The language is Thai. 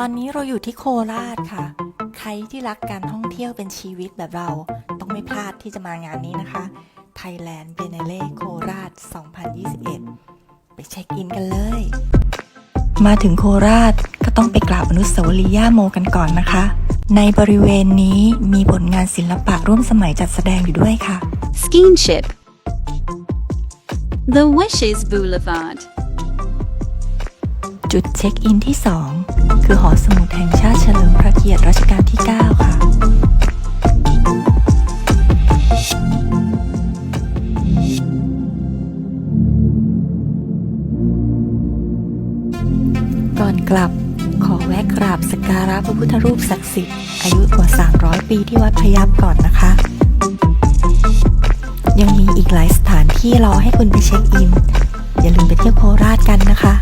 ตอนนี้เราอยู่ที่โคราชค่ะ ใครที่รักการท่องเที่ยวเป็นชีวิตแบบเรา ต้องไม่พลาดที่จะมางานนี้นะคะ Thailand Biennale โคราช 2021 ไปเช็คอินกันเลย มาถึงโคราชก็ต้องไปกราบอนุสาวรีย์ย่าโมกันก่อนนะคะ ในบริเวณนี้มีผลงานศิลปะร่วมสมัยจัดแสดงอยู่ด้วยค่ะ Skinship. The Wishes Boulevard. จุดเช็คอินที่ 2 คือหอสมุดแห่งชาติเฉลิมพระเกียรติรัชกาลที่ 9 ค่ะ ก่อนกลับขอแวะกราบสักการะพระพุทธรูปศักดิ์สิทธิ์อายุกว่า 300 ปีที่วัดพยับก่อนนะคะ ยังมีอีกหลายสถานที่รอให้คุณไปเช็คอิน อย่าลืมไปเที่ยวโคราชกันนะคะ